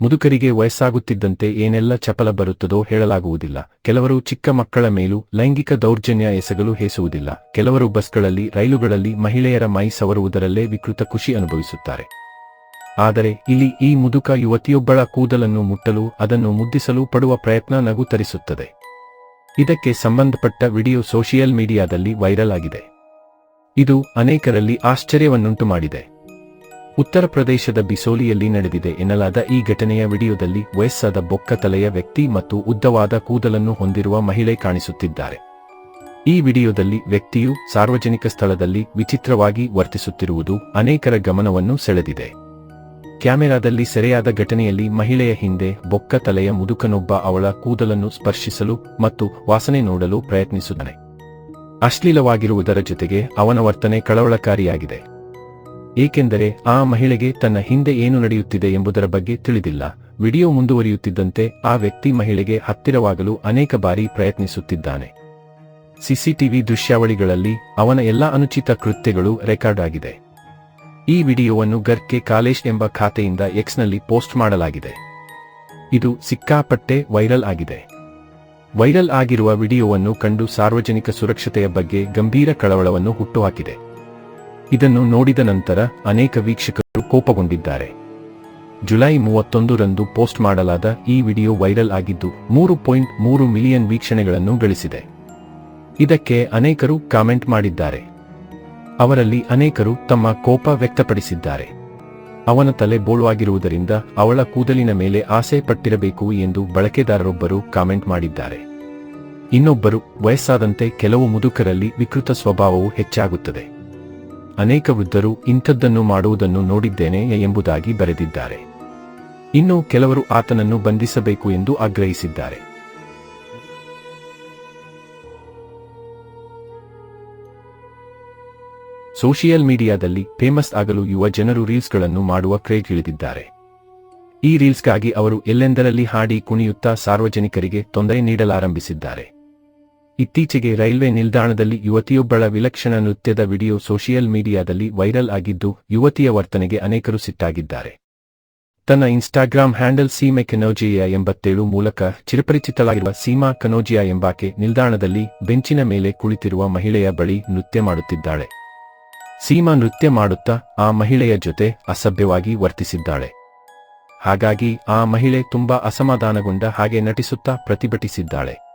ಮುದುಕರಿಗೆ ವಯಸ್ಸಾಗುತ್ತಿದ್ದಂತೆ ಏನೆಲ್ಲ ಚಪಲ ಬರುತ್ತದೋ ಹೇಳಲಾಗುವುದಿಲ್ಲ. ಕೆಲವರು ಚಿಕ್ಕ ಮಕ್ಕಳ ಮೇಲೂ ಲೈಂಗಿಕ ದೌರ್ಜನ್ಯ ಎಸಗಲು ಹೇಸುವುದಿಲ್ಲ. ಕೆಲವರು ಬಸ್ಗಳಲ್ಲಿ, ರೈಲುಗಳಲ್ಲಿ ಮಹಿಳೆಯರ ಮೈ ಸವರುವುದರಲ್ಲೇ ವಿಕೃತ ಖುಷಿ ಅನುಭವಿಸುತ್ತಾರೆ. ಆದರೆ ಇಲ್ಲಿ ಈ ಮುದುಕ ಯುವತಿಯೊಬ್ಬಳ ಕೂದಲನ್ನು ಮುಟ್ಟಲು, ಅದನ್ನು ಮುದ್ದಿಸಲು ಪಡುವ ಪ್ರಯತ್ನ ನಗು ತರಿಸುತ್ತದೆ. ಇದಕ್ಕೆ ಸಂಬಂಧಪಟ್ಟ ವಿಡಿಯೋ ಸೋಷಿಯಲ್ ಮೀಡಿಯಾದಲ್ಲಿ ವೈರಲ್ ಆಗಿದೆ. ಇದು ಅನೇಕರಲ್ಲಿ ಆಶ್ಚರ್ಯವನ್ನುಂಟು ಮಾಡಿದೆ ಉತ್ತರ ಪ್ರದೇಶದ ಬಿಸೋಲಿಯಲ್ಲಿ ನಡೆದಿದೆ ಎನ್ನಲಾದ ಈ ಘಟನೆಯ ವಿಡಿಯೋದಲ್ಲಿ ವಯಸ್ಸಾದ ಬೊಕ್ಕ ತಲೆಯ ವ್ಯಕ್ತಿ ಮತ್ತು ಉದ್ದವಾದ ಕೂದಲನ್ನು ಹೊಂದಿರುವ ಮಹಿಳೆ ಕಾಣಿಸುತ್ತಿದ್ದಾರೆ. ಈ ವಿಡಿಯೋದಲ್ಲಿ ವ್ಯಕ್ತಿಯು ಸಾರ್ವಜನಿಕ ಸ್ಥಳದಲ್ಲಿ ವಿಚಿತ್ರವಾಗಿ ವರ್ತಿಸುತ್ತಿರುವುದು ಅನೇಕರ ಗಮನವನ್ನು ಸೆಳೆದಿದೆ. ಕ್ಯಾಮೆರಾದಲ್ಲಿ ಸೆರೆಯಾದ ಘಟನೆಯಲ್ಲಿ ಮಹಿಳೆಯ ಹಿಂದೆ ಬೊಕ್ಕ ತಲೆಯ ಮುದುಕನೊಬ್ಬ ಅವಳ ಕೂದಲನ್ನು ಸ್ಪರ್ಶಿಸಲು ಮತ್ತು ವಾಸನೆ ನೋಡಲು ಪ್ರಯತ್ನಿಸುತ್ತಾನೆ. ಅಶ್ಲೀಲವಾಗಿರುವುದರ ಜೊತೆಗೆ ಅವನ ವರ್ತನೆ ಕಳವಳಕಾರಿಯಾಗಿದೆ. ಏಕೆಂದರೆ ಆ ಮಹಿಳೆಗೆ ತನ್ನ ಹಿಂದೆ ಏನು ನಡೆಯುತ್ತಿದೆ ಎಂಬುದರ ಬಗ್ಗೆ ತಿಳಿದಿಲ್ಲ. ವಿಡಿಯೋ ಮುಂದುವರಿಯುತ್ತಿದ್ದಂತೆ ಆ ವ್ಯಕ್ತಿ ಮಹಿಳೆಗೆ ಹತ್ತಿರವಾಗಲು ಅನೇಕ ಬಾರಿ ಪ್ರಯತ್ನಿಸುತ್ತಿದ್ದಾನೆ. ಸಿಸಿಟಿವಿ ದೃಶ್ಯಾವಳಿಗಳಲ್ಲಿ ಅವನ ಎಲ್ಲಾ ಅನುಚಿತ ಕೃತ್ಯಗಳು ರೆಕಾರ್ಡ್ ಆಗಿದೆ. ಈ ವಿಡಿಯೋವನ್ನು ಗರ್ಕೆ ಕಾಲೇಶ್ ಎಂಬ ಖಾತೆಯಿಂದ ಎಕ್ಸ್ನಲ್ಲಿ ಪೋಸ್ಟ್ ಮಾಡಲಾಗಿದೆ. ಇದು ಸಿಕ್ಕಾಪಟ್ಟೆ ವೈರಲ್ ಆಗಿದೆ. ವೈರಲ್ ಆಗಿರುವ ವಿಡಿಯೋವನ್ನು ಕಂಡು ಸಾರ್ವಜನಿಕ ಸುರಕ್ಷತೆಯ ಬಗ್ಗೆ ಗಂಭೀರ ಕಳವಳವನ್ನು ಹುಟ್ಟುಹಾಕಿದೆ. ಇದನ್ನು ನೋಡಿದ ನಂತರ ಅನೇಕ ವೀಕ್ಷಕರು ಕೋಪಗೊಂಡಿದ್ದಾರೆ. ಜುಲೈ ಮೂವತ್ತೊಂದರಂದು ಪೋಸ್ಟ್ ಮಾಡಲಾದ ಈ ವಿಡಿಯೋ ವೈರಲ್ ಆಗಿದ್ದು, ಮೂರು ಪಾಯಿಂಟ್ ಮೂರು ಮಿಲಿಯನ್ ವೀಕ್ಷಣೆಗಳನ್ನು ಗಳಿಸಿದೆ. ಇದಕ್ಕೆ ಅನೇಕರು ಕಾಮೆಂಟ್ ಮಾಡಿದ್ದಾರೆ. ಅವರಲ್ಲಿ ಅನೇಕರು ತಮ್ಮ ಕೋಪ ವ್ಯಕ್ತಪಡಿಸಿದ್ದಾರೆ. ಅವನ ತಲೆ ಬೋಳುವಾಗಿರುವುದರಿಂದ ಅವಳ ಕೂದಲಿನ ಮೇಲೆ ಆಸೆ ಪಟ್ಟಿರಬೇಕು ಎಂದು ಬಳಕೆದಾರರೊಬ್ಬರು ಕಾಮೆಂಟ್ ಮಾಡಿದ್ದಾರೆ. ಇನ್ನೊಬ್ಬರು ವಯಸ್ಸಾದಂತೆ ಕೆಲವು ಮುದುಕರಲ್ಲಿ ವಿಕೃತ ಸ್ವಭಾವವು ಹೆಚ್ಚಾಗುತ್ತದೆ. ಅನೇಕ ವೃದ್ಧರು ಇಂಥದ್ದನ್ನು ಮಾಡುವುದನ್ನು ನೋಡಿದ್ದೇನೆ ಎಂಬುದಾಗಿ ಬರೆದಿದ್ದಾರೆ. ಇನ್ನು ಕೆಲವರು ಆತನನ್ನು ಬಂಧಿಸಬೇಕು ಎಂದು ಆಗ್ರಹಿಸಿದ್ದಾರೆ. ಸೋಷಿಯಲ್ ಮೀಡಿಯಾದಲ್ಲಿ ಫೇಮಸ್ ಆಗಲು ಯುವ ಜನರು ರೀಲ್ಸ್ಗಳನ್ನು ಮಾಡುವ ಕ್ರೇಜ್ ಇಳಿದಿದ್ದಾರೆ. ಈ ರೀಲ್ಸ್ಗಾಗಿ ಅವರು ಎಲ್ಲೆಂದರಲ್ಲಿ ಹಾಡಿ ಕುಣಿಯುತ್ತಾ ಸಾರ್ವಜನಿಕರಿಗೆ ತೊಂದರೆ ನೀಡಲಾರಂಭಿಸಿದ್ದಾರೆ. ಇತ್ತೀಚೆಗೆ ರೈಲ್ವೆ ನಿಲ್ದಾಣದಲ್ಲಿ ಯುವತಿಯೊಬ್ಬಳ ವಿಲಕ್ಷಣ ನೃತ್ಯದ ವಿಡಿಯೋ ಸೋಷಿಯಲ್ ಮೀಡಿಯಾದಲ್ಲಿ ವೈರಲ್ ಆಗಿದ್ದು, ಯುವತಿಯ ವರ್ತನೆಗೆ ಅನೇಕರು ಸಿಟ್ಟಾಗಿದ್ದಾರೆ. ತನ್ನ ಇನ್ಸ್ಟಾಗ್ರಾಂ ಹ್ಯಾಂಡಲ್ ಸೀಮೆ ಕನೋಜಿಯಾ ಎಂಬತ್ತೇಳು ಮೂಲಕ ಚಿರಪರಿಚಿತಳಾಗಿರುವ ಸೀಮಾ ಕನೋಜಿಯಾ ಎಂಬಾಕೆ ನಿಲ್ದಾಣದಲ್ಲಿ ಬೆಂಚಿನ ಮೇಲೆ ಕುಳಿತಿರುವ ಮಹಿಳೆಯ ಬಳಿ ನೃತ್ಯ ಮಾಡುತ್ತಿದ್ದಾಳೆ. ಸೀಮಾ ನೃತ್ಯ ಮಾಡುತ್ತಾ, ಆ ಮಹಿಳೆಯ ಜೊತೆ ಅಸಭ್ಯವಾಗಿ ವರ್ತಿಸಿದ್ದಾಳೆ. ಹಾಗಾಗಿ ಆ ಮಹಿಳೆ ತುಂಬಾ ಅಸಮಾಧಾನಗೊಂಡ ಹಾಗೆ ನಟಿಸುತ್ತಾ ಪ್ರತಿಭಟಿಸಿದ್ದಾಳೆ.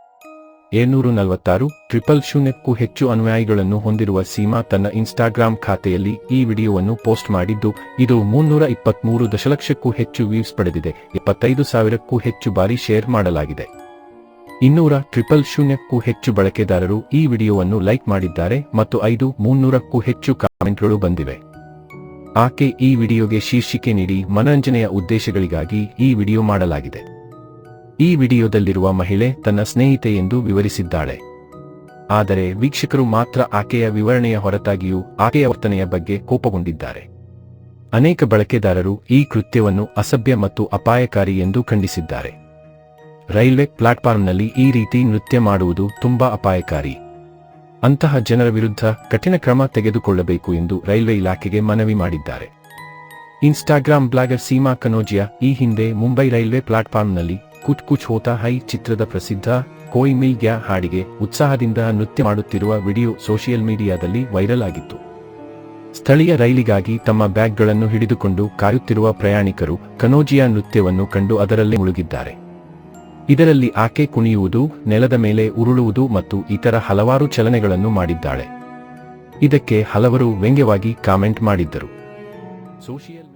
ಏಳ್ನೂರು ನಲವತ್ತಾರು ಟ್ರಿಪಲ್ ಶೂನ್ಯಕ್ಕೂ ಹೆಚ್ಚು ಅನುಯಾಯಿಗಳನ್ನು ಹೊಂದಿರುವ ಸೀಮಾ ತನ್ನ ಇನ್ಸ್ಟಾಗ್ರಾಂ ಖಾತೆಯಲ್ಲಿ ಈ ವಿಡಿಯೋವನ್ನು ಪೋಸ್ಟ್ ಮಾಡಿದ್ದು, ಇದು ಮುನ್ನೂರ ಇಪ್ಪತ್ಮೂರು ದಶಲಕ್ಷಕ್ಕೂ ಹೆಚ್ಚು ವ್ಯೂಸ್ ಪಡೆದಿದೆ. ಇಪ್ಪತ್ತೈದು ಸಾವಿರಕ್ಕೂ ಹೆಚ್ಚು ಬಾರಿ ಶೇರ್ ಮಾಡಲಾಗಿದೆ. ಇನ್ನೂರ ಟ್ರಿಪಲ್ ಶೂನ್ಯಕ್ಕೂ ಹೆಚ್ಚು ಬಳಕೆದಾರರು ಈ ವಿಡಿಯೋವನ್ನು ಲೈಕ್ ಮಾಡಿದ್ದಾರೆ ಮತ್ತು ಐದು ಮುನ್ನೂರಕ್ಕೂ ಹೆಚ್ಚು ಕಾಮೆಂಟ್ಗಳು ಬಂದಿವೆ. ಆಕೆ ಈ ವಿಡಿಯೋಗೆ ಶೀರ್ಷಿಕೆ ನೀಡಿ, ಮನರಂಜನೆಯ ಉದ್ದೇಶಗಳಿಗಾಗಿ ಈ ವಿಡಿಯೋ ಮಾಡಲಾಗಿದೆ. ಈ ವಿಡಿಯೋದಲ್ಲಿರುವ ಮಹಿಳೆ ತನ್ನ ಸ್ನೇಹಿತೆ ಎಂದು ವಿವರಿಸಿದ್ದಾಳೆ. ಆದರೆ ವೀಕ್ಷಕರು ಮಾತ್ರ ಆಕೆಯ ವಿವರಣೆಯ ಹೊರತಾಗಿಯೂ ಆಕೆಯ ವರ್ತನೆಯ ಬಗ್ಗೆ ಕೋಪಗೊಂಡಿದ್ದಾರೆ. ಅನೇಕ ಬಳಕೆದಾರರು ಈ ಕೃತ್ಯವನ್ನು ಅಸಭ್ಯ ಮತ್ತು ಅಪಾಯಕಾರಿ ಎಂದು ಖಂಡಿಸಿದ್ದಾರೆ. ರೈಲ್ವೆ ಪ್ಲಾಟ್ಫಾರ್ಮ್ನಲ್ಲಿ ಈ ರೀತಿ ನೃತ್ಯ ಮಾಡುವುದು ತುಂಬಾ ಅಪಾಯಕಾರಿ. ಅಂತಹ ಜನರ ವಿರುದ್ಧ ಕಠಿಣ ಕ್ರಮ ತೆಗೆದುಕೊಳ್ಳಬೇಕು ಎಂದು ರೈಲ್ವೆ ಇಲಾಖೆಗೆ ಮನವಿ ಮಾಡಿದ್ದಾರೆ. ಇನ್ಸ್ಟಾಗ್ರಾಂ ಬ್ಲಾಗರ್ ಸೀಮಾ ಕನೋಜಿಯಾ ಈ ಹಿಂದೆ ಮುಂಬೈ ರೈಲ್ವೆ ಪ್ಲಾಟ್ಫಾರ್ಮ್ನಲ್ಲಿ ಕುಚ್ ಕುಚ್ ಹೋತಾ ಹೈ ಚಿತ್ರದ ಪ್ರಸಿದ್ಧ ಕೋಯ್ ಮಿಲ್ ಗ್ಯಾ ಹಾಡಿಗೆ ಉತ್ಸಾಹದಿಂದ ನೃತ್ಯ ಮಾಡುತ್ತಿರುವ ವಿಡಿಯೋ ಸೋಷಿಯಲ್ ಮೀಡಿಯಾದಲ್ಲಿ ವೈರಲ್ ಆಗಿತ್ತು. ಸ್ಥಳೀಯ ರೈಲಿಗಾಗಿ ತಮ್ಮ ಬ್ಯಾಗ್ಗಳನ್ನು ಹಿಡಿದುಕೊಂಡು ಕಾಯುತ್ತಿರುವ ಪ್ರಯಾಣಿಕರು ಕನೋಜಿಯಾ ನೃತ್ಯವನ್ನು ಕಂಡು ಅದರಲ್ಲೇ ಮುಳುಗಿದ್ದಾರೆ. ಇದರಲ್ಲಿ ಆಕೆ ಕುಣಿಯುವುದು, ನೆಲದ ಮೇಲೆ ಉರುಳುವುದು ಮತ್ತು ಇತರ ಹಲವಾರು ಚಲನೆಗಳನ್ನು ಮಾಡಿದ್ದಾಳೆ. ಇದಕ್ಕೆ ಹಲವರು ವ್ಯಂಗ್ಯವಾಗಿ ಕಾಮೆಂಟ್ ಮಾಡಿದ್ದರು. ಸೋಷಿಯಲ್